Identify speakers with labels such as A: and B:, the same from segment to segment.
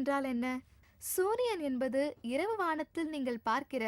A: என்றால் என்ன? சூரியன் என்பது இரவு வானத்தில் நீங்கள் பார்க்கிற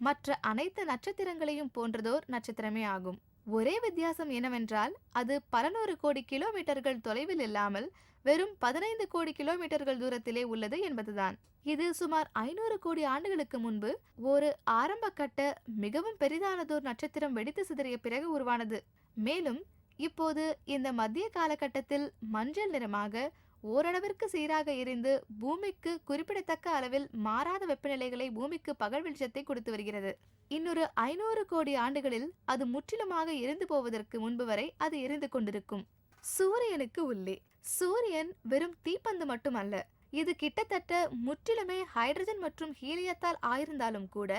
A: மற்ற அனைத்து நட்சத்திரங்களையும் போன்றதோர் நட்சத்திரமே ஆகும். ஒரே வித்தியாசம் என்னவென்றால் அது பல நூறு கோடி கிலோமீட்டர்கள் தொலைவில் இல்லாமல் வெறும் பதினைந்து கோடி கிலோமீட்டர்கள் தூரத்திலே உள்ளது என்பதுதான். இது சுமார் ஐநூறு கோடி ஆண்டுகளுக்கு முன்பு ஒரு ஆரம்ப கட்ட மிகவும் பெரிதானதோர் நட்சத்திரம் வெடித்து சிதறிய பிறகு உருவானது. மேலும் இப்போது இந்த மத்திய காலகட்டத்தில் மஞ்சள் நிறமாக ஓரளவிற்கு சீராக எரிந்து பூமிக்கு குறிப்பிடத்தக்க அளவில் மாறாத வெப்பநிலைகளை பூமிக்கு பகல் வெளிச்சத்தை கொடுத்து வருகிறது. இன்னொரு ஐநூறு கோடி ஆண்டுகளில் அது முற்றிலுமாக எரிந்து போவதற்கு முன்பு வரை அது எரிந்து கொண்டிருக்கும். சூரியனுக்கு உள்ளே. சூரியன் வெறும் தீப்பந்து மட்டுமல்ல இது கிட்டத்தட்ட முற்றிலுமே ஹைட்ரஜன் மற்றும் ஹீலியத்தால் ஆயிருந்தாலும் கூட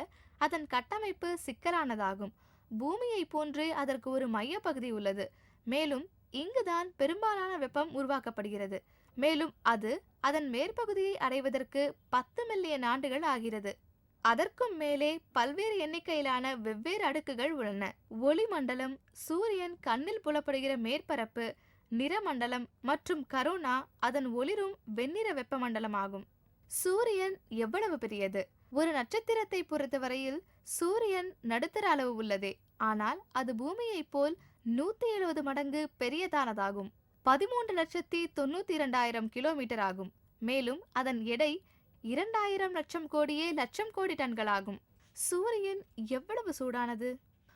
A: அதன் கட்டமைப்பு சிக்கலானதாகும். பூமியை போன்றே அதற்கு ஒரு மையப்பகுதி உள்ளது. மேலும் இங்குதான் பெரும்பாலான வெப்பம் உருவாக்கப்படுகிறது. மேலும் அது அதன் மேற்பகுதியை அடைவதற்கு பத்து மில்லியன் ஆண்டுகள் ஆகிறது. அதற்கும் மேலே பல்வேறு எண்ணிக்கையிலான வெவ்வேறு அடுக்குகள் உள்ளன. ஒளிமண்டலம் சூரியன் கண்ணில் புலப்படுகிற மேற்பரப்பு நிறமண்டலம் மற்றும் கரோனா அதன் ஒளிரும் வெண்ணிற வெப்பமண்டலம் ஆகும் சூரியன் எவ்வளவு பெரியது? ஒரு நட்சத்திரத்தை பொறுத்தவரையில் சூரியன் நடுத்தர அளவு உள்ளதே. ஆனால் அது பூமியைப் போல் நூத்தி எழுபது மடங்கு பெரியதானதாகும். பதிமூன்று லட்சத்தி தொண்ணூத்தி இரண்டாயிரம் கிலோமீட்டர் ஆகும். மேலும் அதன் எடை இரண்டாயிரம் லட்சம் கோடியே லட்சம் கோடி டன்களாகும். சூரியன் எவ்வளவு சூடானது?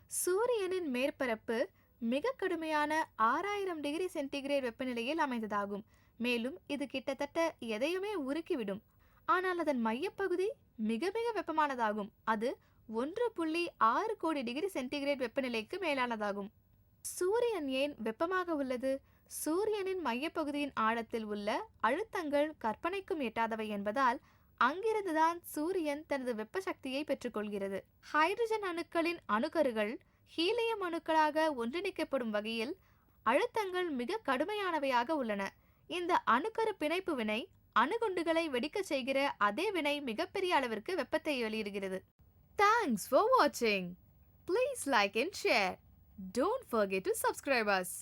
A: சூரியனின் மேற்பரப்பு மிக கடுமையான ஆறாயிரம் டிகிரி சென்டிகிரேட் வெப்பநிலையில் அமைந்ததாகும். மேலும் இது கிட்டத்தட்ட எதையுமே உருக்கிவிடும். ஆனால் அதன் மையப்பகுதி மிக மிக வெப்பமானதாகும். அது ஒன்று புள்ளி ஆறு கோடி டிகிரி சென்டிகிரேட் வெப்பநிலைக்கு மேலானதாகும். சூரியன் ஏன் வெப்பமாக உள்ளது? சூரியனின் மையப்பகுதியின் ஆழத்தில் உள்ள அழுத்தங்கள் கற்பனைக்கும் எட்டாதவை என்பதால் அங்கிருந்துதான் சூரியன் தனது வெப்ப சக்தியை பெற்றுக்கொள்கிறது. ஹைட்ரஜன் அணுக்களின் அணுக்கருகள் ஹீலியம் அணுக்களாக ஒன்றிணைக்கப்படும் வகையில் அழுத்தங்கள் மிக கடுமையானவையாக உள்ளன. இந்த அணுக்கரு பிணைப்பு வினை அணுகுண்டுகளை வெடிக்கச் செய்கிற அதே வினை மிகப்பெரிய அளவிற்கு வெப்பத்தை வெளியிடுகிறது. தேங்க்ஸ் ஃபார் வாட்சிங் please like and share don't forget to subscribe us